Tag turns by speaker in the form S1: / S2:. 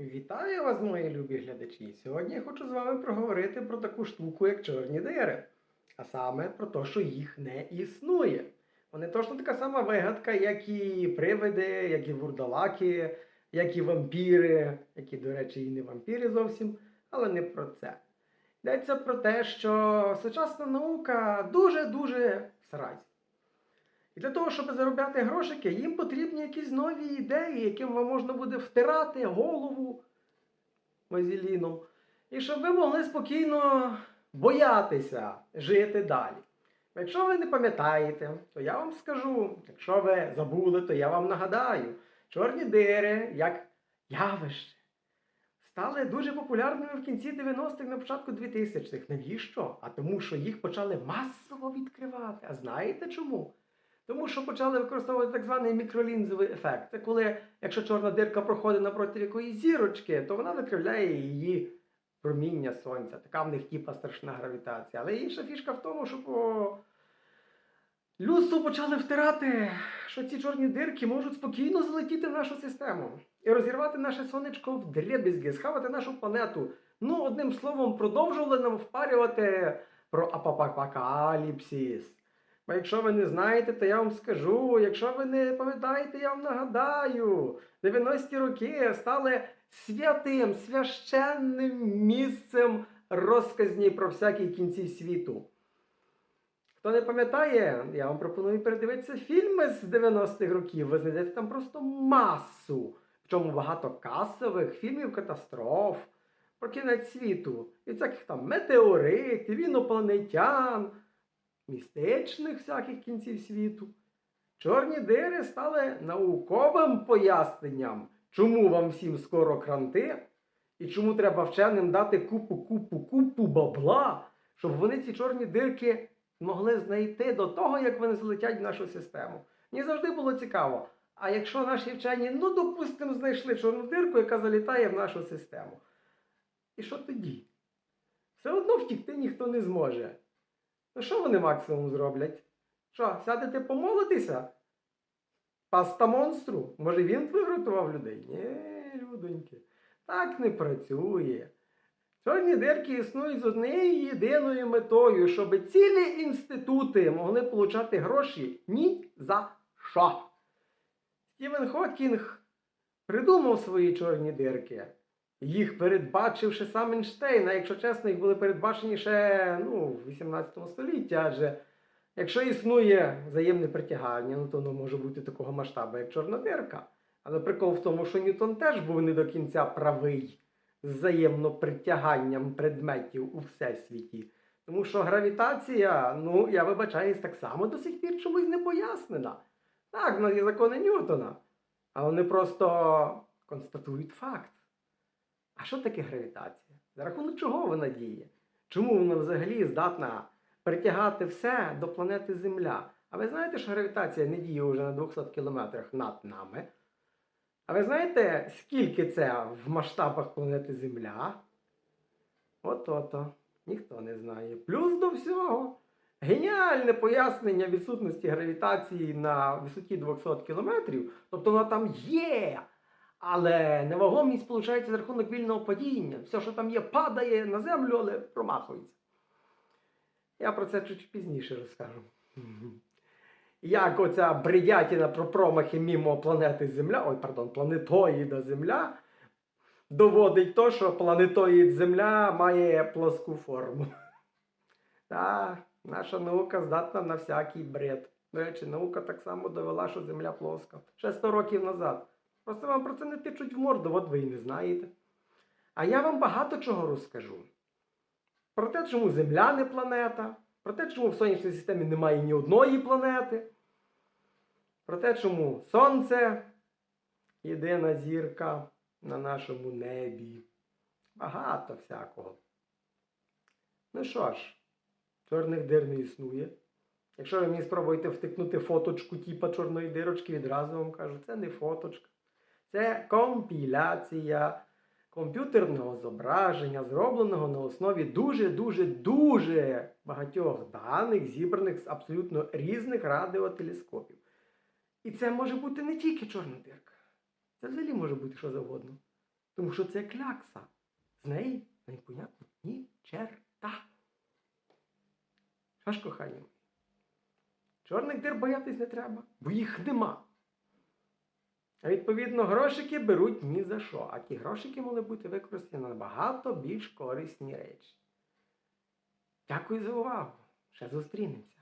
S1: Вітаю вас, мої любі глядачі! Сьогодні я хочу з вами проговорити про таку штуку, як чорні дири. А саме про те, що їх не існує. Вони точно така сама вигадка, як і привиди, як і вурдалаки, як і вампіри, які, до речі, і не вампіри зовсім, але не про це. Йдеться про те, що сучасна наука дуже-дуже в сразі. Для того, щоб заробляти грошики, їм потрібні якісь нові ідеї, яким вам можна буде втирати голову вазеліном. І щоб ви могли спокійно боятися жити далі. Якщо ви не пам'ятаєте, то я вам скажу, якщо ви забули, то я вам нагадаю, чорні дири, як явище, стали дуже популярними в кінці 90-х, на початку 2000-х. Навіщо? А тому, що їх почали масово відкривати. А знаєте чому? Тому що почали використовувати так званий мікролінзовий ефект. Це коли, якщо чорна дирка проходить напроти якоїсь зірочки, то вона викривляє її проміння сонця. Така в них типа страшна гравітація. Але інша фішка в тому, що по... людство почали втирати, що ці чорні дирки можуть спокійно залетіти в нашу систему і розірвати наше сонечко в дребізги, схавати нашу планету. Ну, одним словом, продовжували нам впарювати про апокаліпсис. Бо якщо ви не знаєте, то я вам скажу. Якщо ви не пам'ятаєте, я вам нагадаю. 90-ті роки стали святим, священним місцем розказні про всякі кінці світу. Хто не пам'ятає, я вам пропоную передивитися фільми з 90-х років. Ви знайдете там просто масу. В чому багато касових фільмів катастроф про кінець світу. І всяких там метеоритів, інопланетян містичних всяких кінців світу. Чорні дири стали науковим поясненням, чому вам всім скоро кранти, і чому треба вченим дати купу, купу, купу бабла, щоб вони ці чорні дирки могли знайти до того, як вони залетять в нашу систему. Мені завжди було цікаво. А якщо наші вчені, ну, допустимо, знайшли чорну дирку, яка залітає в нашу систему. І що тоді? Все одно втікти ніхто не зможе. Ну що вони максимум зроблять? Що, сядете помолитися? Паста монстру? Може він виготував людей? Ні, людоньки, так не працює. Чорні дирки існують з однією єдиною метою, щоб цілі інститути могли получати гроші ні за що. Стівен Хокінг придумав свої чорні дирки. Їх передбачивши сам Ейнштейн, а якщо чесно, їх були передбачені ще ну, в 18 столітті, адже якщо існує взаємне притягання, ну то воно може бути такого масштабу, як чорна дирка. Але прикол в тому, що Ньютон теж був не до кінця правий з взаємно притяганням предметів у всесвіті. Тому що гравітація, ну, я вибачаюсь, так само до сих пір чомусь не пояснена. Так, в нас є закони Ньютона, але вони просто констатують факт. А що таке гравітація? За рахунок чого вона діє? Чому вона взагалі здатна притягати все до планети Земля? А ви знаєте, що гравітація не діє вже на 200 кілометрах над нами? А ви знаєте, скільки це в масштабах планети Земля? От-ото. Ніхто не знає. Плюс до всього. Геніальне пояснення відсутності гравітації на висоті 200 кілометрів. Тобто вона там є. Але невагомість виходить за рахунок вільного падіння. Все, що там є, падає на землю, але промахується. Я про це чуть пізніше розкажу. Як оця бредятіна про промахи мімо планети Земля, ой, пардон, планетоїда Земля, доводить то, що планетоїд Земля має плоску форму. Так, наша наука здатна на всякий бред. До речі, наука так само довела, що Земля плоска. Ще 100 років назад. Просто вам про це не тичуть в морду, от ви і не знаєте. А я вам багато чого розкажу. Про те, чому Земля не планета, про те, чому в сонячній системі немає ні одної планети, про те, чому Сонце єдина зірка на нашому небі. Багато всякого. Ну що ж, чорних дир не існує. Якщо ви мені спробуєте втикнути фоточку типа чорної дирочки, відразу вам кажу, це не фоточка. Це компіляція комп'ютерного зображення, зробленого на основі дуже-дуже дуже багатьох даних, зібраних з абсолютно різних радіотелескопів. І це може бути не тільки чорна дирка. Це взагалі може бути що завгодно. Тому що це клякса. З неї непонятно ні черта. Що ж, кохані? Чорних дир боятись не треба, бо їх нема. А відповідно, грошики беруть ні за що, а ті грошики могли бути використані на набагато більш корисні речі. Дякую за увагу. Ще зустрінемося.